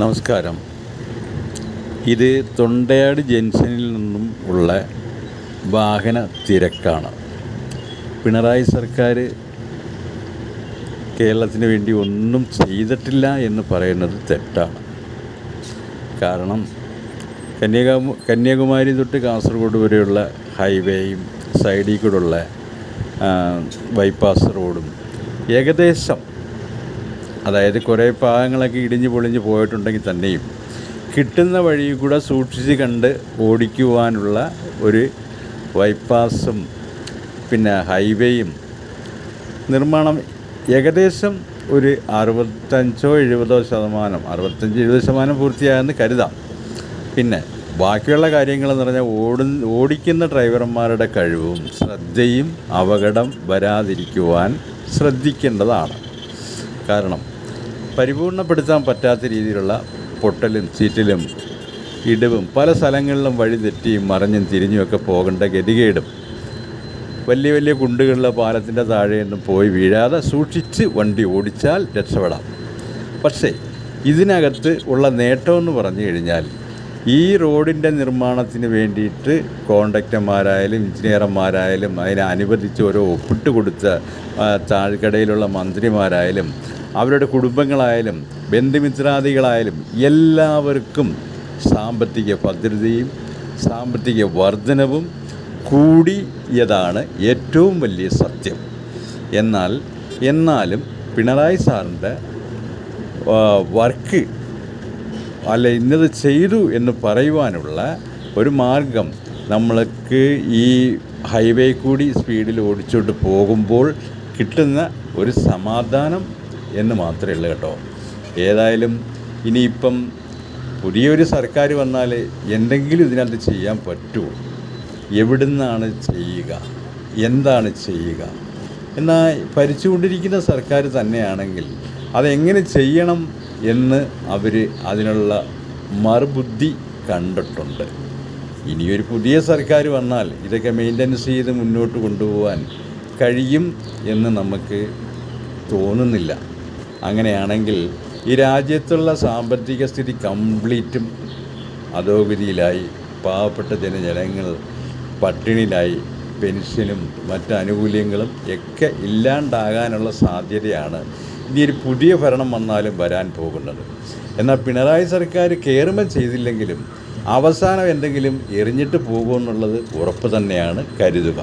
നമസ്കാരം. ഇത് തൊണ്ടയാട് ജംഗ്ഷനിൽ നിന്നും ഉള്ള വാഹന തിരക്കാണ്. പിണറായി സർക്കാർ കേരളത്തിന് വേണ്ടി ഒന്നും ചെയ്തിട്ടില്ല എന്ന് പറയുന്നത് തെറ്റാണ്. കാരണം കന്യാകുമാരി കന്യാകുമാരി തൊട്ട് കാസർഗോഡ് വരെയുള്ള ഹൈവേയും സൈഡിൽ കൂടെയുള്ള ബൈപ്പാസ് റോഡും ഏകദേശം അതായത് കുറേ ഭാഗങ്ങളൊക്കെ ഇടിഞ്ഞു പൊളിഞ്ഞ് പോയിട്ടുണ്ടെങ്കിൽ തന്നെയും കിട്ടുന്ന വഴി കൂടെ സൂക്ഷിച്ച് കണ്ട് ഓടിക്കുവാനുള്ള ഒരു ബൈപ്പാസും പിന്നെ ഹൈവേയും നിർമ്മാണം ഏകദേശം ഒരു അറുപത്തഞ്ചോ എഴുപതോ ശതമാനം അറുപത്തഞ്ച് എഴുപത് ശതമാനം പൂർത്തിയായെന്ന് കരുതാം. പിന്നെ ബാക്കിയുള്ള കാര്യങ്ങളെന്ന് പറഞ്ഞാൽ ഓടു ഓടിക്കുന്ന ഡ്രൈവർമാരുടെ കഴിവും ശ്രദ്ധയും അപകടം വരാതിരിക്കുവാൻ ശ്രദ്ധിക്കേണ്ടതാണ്. കാരണം പരിപൂർണപ്പെടുത്താൻ പറ്റാത്ത രീതിയിലുള്ള പൊട്ടലും ചീറ്റലും ഇടിവും പല സ്ഥലങ്ങളിലും വഴി തെറ്റിയും മറിഞ്ഞും തിരിഞ്ഞുമൊക്കെ പോകേണ്ട ഗതികേടും. വലിയ വലിയ കുണ്ടുകളിലെ പാലത്തിന്റെ താഴെയൊന്നും പോയി വീഴാതെ സൂക്ഷിച്ച് വണ്ടി ഓടിച്ചാൽ രക്ഷപ്പെടാം. പക്ഷേ ഇതിനകത്ത് ഉള്ള നേട്ടമെന്ന് പറഞ്ഞു കഴിഞ്ഞാൽ ഈ റോഡിന്റെ നിർമ്മാണത്തിന് വേണ്ടിയിട്ട് കോൺട്രാക്ടർമാരായാലും എഞ്ചിനീയർമാരായാലും അതിനെ ഓരോ ഒപ്പിട്ട് കൊടുത്ത താഴ്ക്കടയിലുള്ള മന്ത്രിമാരായാലും അവരുടെ കുടുംബങ്ങളായാലും ബന്ധുമിത്രാദികളായാലും എല്ലാവർക്കും സാമ്പത്തിക ഭദ്രതയും സാമ്പത്തിക വർധനവും കൂടിയതാണ് ഏറ്റവും വലിയ സത്യം. എന്നാൽ എന്നാലും പിണറായി സാറിന്റെ വർക്ക് അല്ല ഇന്നത് ചെയ്തു എന്ന് പറയുവാനുള്ള ഒരു മാർഗം നമ്മൾക്ക് ഈ ഹൈവേ കൂടി സ്പീഡിൽ ഓടിച്ചോട്ട് പോകുമ്പോൾ കിട്ടുന്ന ഒരു സമാധാനം എന്ന് മാത്രമേ ഉള്ളൂ കേട്ടോ. ഏതായാലും ഇനിയിപ്പം പുതിയൊരു സർക്കാർ വന്നാൽ എന്തെങ്കിലും ഇതിനകത്ത് ചെയ്യാൻ പറ്റുമോ എവിടുന്നാണ് ചെയ്യുക? എന്താണ് ചെയ്യുക? എന്നാൽ ഭരിച്ചുകൊണ്ടിരിക്കുന്ന സർക്കാർ തന്നെയാണെങ്കിൽ അതെങ്ങനെ ചെയ്യണം എന്ന് അവർ അതിനുള്ള മറുബുദ്ധി കണ്ടിട്ടുണ്ട്. ഇനിയൊരു പുതിയ സർക്കാർ വന്നാൽ ഇതൊക്കെ മെയിന്റനൻസ് ചെയ്ത് മുന്നോട്ട് കൊണ്ടുപോകാൻ കഴിയും എന്ന് നമുക്ക് തോന്നുന്നില്ല. അങ്ങനെയാണെങ്കിൽ ഈ രാജ്യത്തുള്ള സാമ്പത്തിക സ്ഥിതി കംപ്ലീറ്റും അധോഗതിയിലായി. പാവപ്പെട്ട ജനജനങ്ങൾ പട്ടിണിയിലായി. പെൻഷനും മറ്റ് ആനുകൂല്യങ്ങളും ഒക്കെ ഇല്ലാണ്ടാകാനുള്ള സാധ്യതയാണ് ഇനി ഒരു പുതിയ ഭരണം വന്നാലും വരാൻ പോകുന്നത്. എന്നാൽ പിണറായി സർക്കാർ കയറുമ്പോൾ ചെയ്തില്ലെങ്കിലും അവസാനം എന്തെങ്കിലും എറിഞ്ഞിട്ട് പോകുമെന്നുള്ളത് ഉറപ്പ് തന്നെയാണ് കരുതുക.